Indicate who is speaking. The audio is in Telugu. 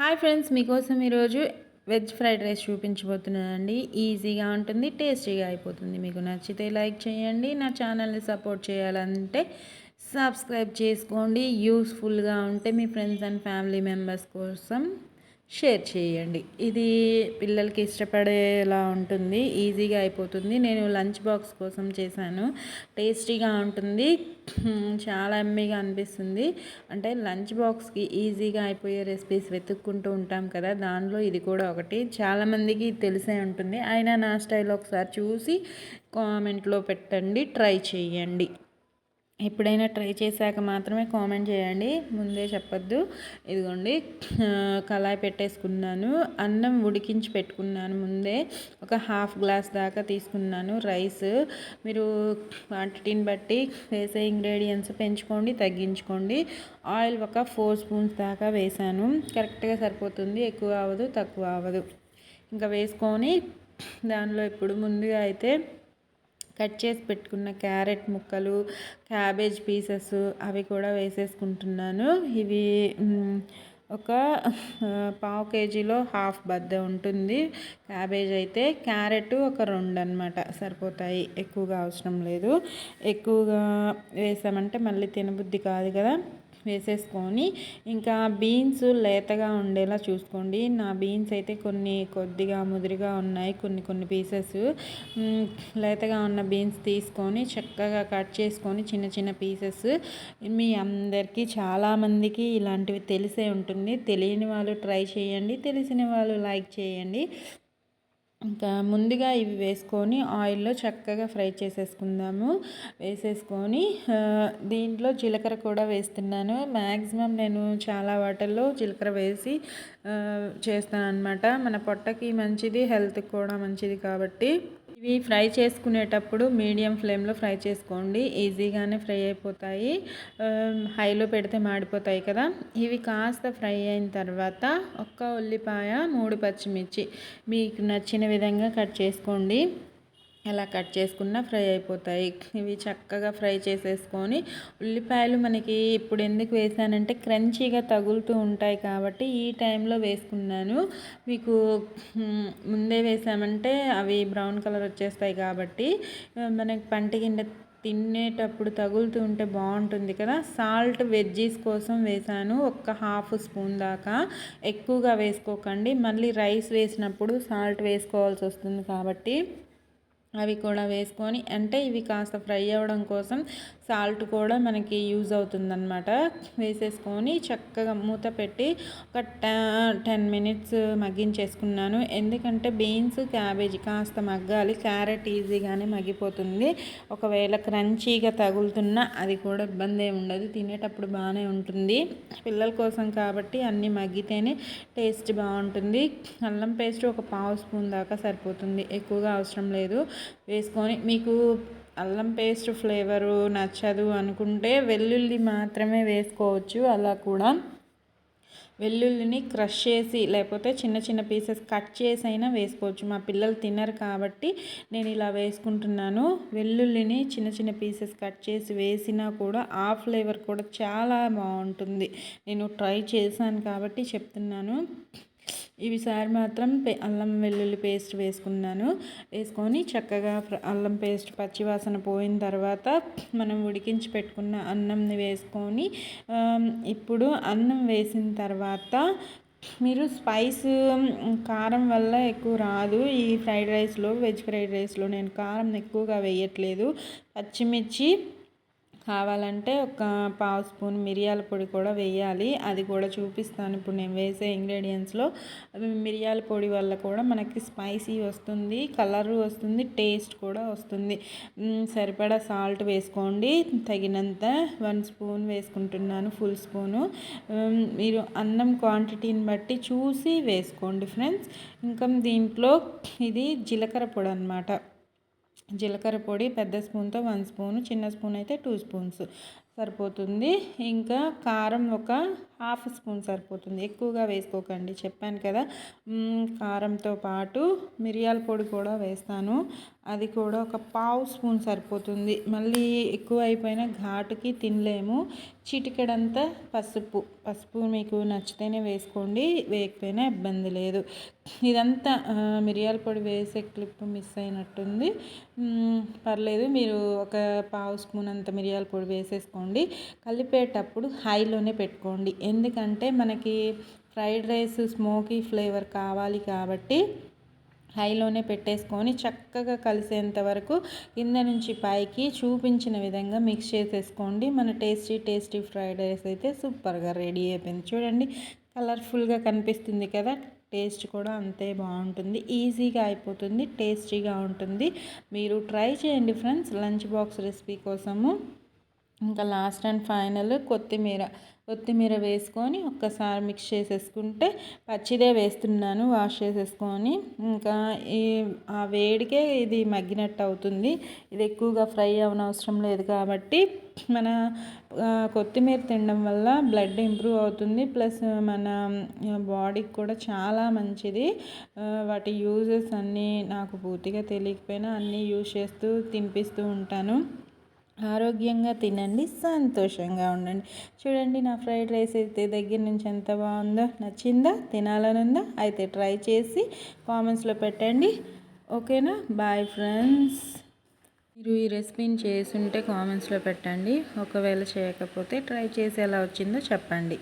Speaker 1: హాయ్ ఫ్రెండ్స్ మీకోసం ఈరోజు వెజ్ ఫ్రైడ్ రైస్ చూపించబోతున్నానండి. ఈజీగా ఉంటుంది టేస్టీగా అయిపోతుంది. మీకు నచ్చితే లైక్ చేయండి నా ఛానల్ని సపోర్ట్ చేయాలంటే సబ్స్క్రైబ్ చేసుకోండి. యూస్ఫుల్గా ఉంటే మీ ఫ్రెండ్స్ అండ్ ఫ్యామిలీ మెంబర్స్ కోసం షేర్ చేయండి. ఇది పిల్లలకి ఇష్టపడేలా ఉంటుంది ఈజీగా అయిపోతుంది. నేను లంచ్ బాక్స్ కోసం చేశాను. టేస్టీగా ఉంటుంది. చాలా ఎమ్మీగా అనిపిస్తుంది. అంటే లంచ్ బాక్స్కి ఈజీగా అయిపోయే రెసిపీస్ వెతుక్కుంటూ ఉంటాం కదా దానిలో ఇది కూడా ఒకటి. చాలామందికి తెలిసే ఉంటుంది. అయినా నా స్టైల్ ఒకసారి చూసి కామెంట్లో పెట్టండి ట్రై చేయండి. ఎప్పుడైనా ట్రై చేశాక మాత్రమే కామెంట్ చేయండి. ముందే చెప్పొద్దు. ఇదిగోండి. కళాయి పెట్టేసుకున్నాను. అన్నం ఉడికించి పెట్టుకున్నాను ముందే. ఒక హాఫ్ గ్లాస్ దాకా తీసుకున్నాను రైస్. మీరు క్వాంటిటీని బట్టి వేసే ఇంగ్రీడియంట్స్ పెంచుకోండి తగ్గించుకోండి. ఆయిల్ ఒక ఫోర్ స్పూన్స్ దాకా వేసాను కరెక్ట్గా సరిపోతుంది. ఎక్కువ అవ్వదు తక్కువ అవ్వదు. ఇంకా వేసుకొని దానిలో ఇప్పుడు ముందుగా అయితే కట్ చేసి పెట్టుకున్న క్యారెట్ ముక్కలు క్యాబేజ్ పీసెస్ అవి కూడా వేసేసుకుంటున్నాను. ఇవి ఒక పావు కేజీలో హాఫ్ బద్ద ఉంటుంది. క్యాబేజ్ అయితే క్యారెట్ ఒక రెండు అనమాట సరిపోతాయి. ఎక్కువగా అవసరం లేదు. ఎక్కువగా వేసామంటే మళ్ళీ తినబుద్ధి కాదు కదా. వేసేసుకొని ఇంకా బీన్స్ లేతగా ఉండేలా చూసుకోండి. నా బీన్స్ అయితే కొన్ని కొద్దిగా ముదిరిగా ఉన్నాయి. కొన్ని కొన్ని పీసెస్ లేతగా ఉన్న బీన్స్ తీసుకొని చక్కగా కట్ చేసుకొని చిన్న చిన్న పీసెస్. మీ అందరికీ చాలామందికి ఇలాంటివి తెలిసే ఉంటుంది. తెలియని వాళ్ళు ట్రై చేయండి. తెలిసిన వాళ్ళు లైక్ చేయండి. ఇంకా ముందుగా ఇవి వేసుకొని ఆయిల్లో చక్కగా ఫ్రై చేసేసుకుందాము. వేసేసుకొని దీంట్లో జీలకర్ర కూడా వేస్తున్నాను. మ్యాక్సిమం నేను చాలా వాటల్లో జీలకర్ర వేసి చేస్తాను అనమాట మన పొట్టకి మంచిది హెల్త్కి కూడా మంచిది కాబట్టి. ఇవి ఫ్రై చేసుకునేటప్పుడు మీడియం ఫ్లేమ్లో ఫ్రై చేసుకోండి. ఈజీగానే ఫ్రై అయిపోతాయి. హైలో పెడితే మాడిపోతాయి కదా. ఇవి కాస్త ఫ్రై అయిన తర్వాత ఒక్క ఉల్లిపాయ మూడు పచ్చిమిర్చి మీకు నచ్చిన విధంగా కట్ చేసుకోండి. ఎలా కట్ చేసుకున్నా ఫ్రై అయిపోతాయి. ఇవి చక్కగా ఫ్రై చేసేసుకొని ఉల్లిపాయలు మనకి ఇప్పుడు ఎందుకు వేసానంటే క్రంచీగా తగులుతూ ఉంటాయి కాబట్టి ఈ టైంలో వేసుకున్నాను. మీకు ముందే వేసామంటే అవి బ్రౌన్ కలర్ వచ్చేస్తాయి కాబట్టి మనకి పంటి కింద తినేటప్పుడు తగులుతూ ఉంటే బాగుంటుంది కదా. సాల్ట్ వెజ్జీస్ కోసం వేసాను ఒక్క హాఫ్ స్పూన్ దాకా. ఎక్కువగా వేసుకోకండి. మళ్ళీ రైస్ వేసినప్పుడు సాల్ట్ వేసుకోవాల్సి వస్తుంది కాబట్టి అవి కూడా వేసుకొని అంటే ఇవి కాస్త ఫ్రై అవ్వడం కోసం సాల్ట్ కూడా మనకి యూజ్ అవుతుందన్నమాట. వేసేసుకొని చక్కగా మూత పెట్టి ఒక టెన్ మినిట్స్ మగ్గించేసుకున్నాను. ఎందుకంటే బీన్స్ క్యాబేజీ కాస్త మగ్గాలి క్యారెట్ ఈజీగానే మగ్గిపోతుంది. ఒకవేళ క్రంచీగా తగులుతున్నా అది కూడా ఇబ్బంది ఉండదు. తినేటప్పుడు బాగానే ఉంటుంది. పిల్లల కోసం కాబట్టి అన్నీ మగ్గితేనే టేస్ట్ బాగుంటుంది. అల్లం పేస్ట్ ఒక పావు స్పూన్ దాకా సరిపోతుంది. ఎక్కువగా అవసరం లేదు. వేసుకొని మీకు అల్లం పేస్ట్ ఫ్లేవరు నచ్చదు అనుకుంటే వెల్లుల్లి మాత్రమే వేసుకోవచ్చు. అలా కూడా వెల్లుల్లిని క్రష్ చేసి లేకపోతే చిన్న చిన్న పీసెస్ కట్ చేసి అయినా వేసుకోవచ్చు. మా పిల్లలు తినరు కాబట్టి నేను ఇలా వేసుకుంటున్నాను. వెల్లుల్లిని చిన్న చిన్న పీసెస్ కట్ చేసి వేసినా కూడా ఆ ఫ్లేవర్ కూడా చాలా బాగుంటుంది. నేను ట్రై చేశాను కాబట్టి చెప్తున్నాను. ఈసారి మాత్రం అల్లం వెల్లుల్లి పేస్ట్ వేసుకున్నాను. వేసుకొని చక్కగా అల్లం పేస్ట్ పచ్చివాసన పోయిన తర్వాత మనం ఉడికించి పెట్టుకున్న అన్నంని వేసుకొని ఇప్పుడు అన్నం వేసిన తర్వాత మీరు స్పైస్ కారం వల్ల ఎక్కువ రాదు. ఈ ఫ్రైడ్ రైస్లో వెజ్ ఫ్రైడ్ రైస్లో నేను కారం ఎక్కువగా వేయట్లేదు. పచ్చిమిర్చి కావాలంటే ఒక పావు స్పూన్ మిరియాల పొడి కూడా వేయాలి. అది కూడా చూపిస్తాను. ఇప్పుడు నేను వేసే ఇంగ్రీడియంట్స్లో మిరియాల పొడి వల్ల కూడా మనకి స్పైసీ వస్తుంది కలర్ వస్తుంది టేస్ట్ కూడా వస్తుంది. సరిపడా సాల్ట్ వేసుకోండి. తగినంత వన్ స్పూన్ వేసుకుంటున్నాను ఫుల్ స్పూను. మీరు అన్నం క్వాంటిటీని బట్టి చూసి వేసుకోండి ఫ్రెండ్స్. ఇంకా దీంట్లో ఇది జీలకర్ర పొడి అనమాట జీలకర్ర పొడి పెద్ద స్పూన్తో వన్ స్పూన్ చిన్న స్పూన్ అయితే టూ స్పూన్స్. సరిపోతుంది. ఇంకా కారం ఒక హాఫ్ స్పూన్ సరిపోతుంది. ఎక్కువగా వేసుకోకండి. చెప్పాను కదా. కారంతో పాటు మిరియాల పొడి కూడా వేస్తాను. అది కూడా ఒక పావు స్పూన్ సరిపోతుంది. మళ్ళీ ఎక్కువ అయిపోయిన ఘాటుకి తినలేము. చిటికెడంతా పసుపు. పసుపు మీకు నచ్చితేనే వేసుకోండి. వేయకపోయినా ఇబ్బంది లేదు. ఇదంతా మిరియాల పొడి వేసే క్లిప్ మిస్ అయినట్టుంది. పర్లేదు. మీరు ఒక పావు స్పూన్ అంత మిరియాల పొడి వేసేసుకోండి. కలిపేటప్పుడు హైలోనే పెట్టుకోండి. ఎందుకంటే మనకి ఫ్రైడ్ రైస్ స్మోకీ ఫ్లేవర్ కావాలి కాబట్టి హైలోనే పెట్టేసుకొని చక్కగా కలిసేంత వరకు కింద నుంచి పైకి చూపించిన విధంగా మిక్స్ చేసేసుకోండి. మన టేస్టీ టేస్టీ ఫ్రైడ్ రైస్ అయితే సూపర్గా రెడీ అయిపోయింది. చూడండి కలర్ఫుల్గా కనిపిస్తుంది కదా. టేస్ట్ కూడా అంతే బాగుంటుంది. ఈజీగా అయిపోతుంది టేస్టీగా ఉంటుంది. మీరు ట్రై చేయండి ఫ్రెండ్స్. లంచ్ బాక్స్ రెసిపీ కోసము ఇంకా లాస్ట్ అండ్ ఫైనల్ కొత్తిమీర. కొత్తిమీర వేసుకొని ఒక్కసారి మిక్స్ చేసేసుకుంటే పచ్చిదే వేస్తున్నాను వాష్ చేసేసుకొని. ఇంకా ఈ ఆ వేడికే ఇది మగ్గినట్టు అవుతుంది. ఇది ఎక్కువగా ఫ్రై అవనవసరం లేదు కాబట్టి మన కొత్తిమీర తినడం వల్ల బ్లడ్ ఇంప్రూవ్ అవుతుంది. ప్లస్ మన బాడీకి కూడా చాలా మంచిది. వాటి యూజెస్ అన్నీ నాకు పూర్తిగా తెలియకపోయినా అన్నీ యూజ్ చేస్తూ తినిపిస్తూ ఉంటాను. ఆరోగ్యంగా తినండి సంతోషంగా ఉండండి. చూడండి నా ఫ్రైడ్ రైస్ అయితే దగ్గర నుంచి ఎంత బాగుందో నచ్చిందా తినాలని ఉందా అయితే ట్రై చేసి కామెంట్స్లో పెట్టండి. ఓకేనా? Bye friends. మీరు ఈ రెసిపీని చేసుంటే కామెంట్స్లో పెట్టండి. ఒకవేళ చేయకపోతే ట్రై చేసి ఎలా వచ్చిందో చెప్పండి.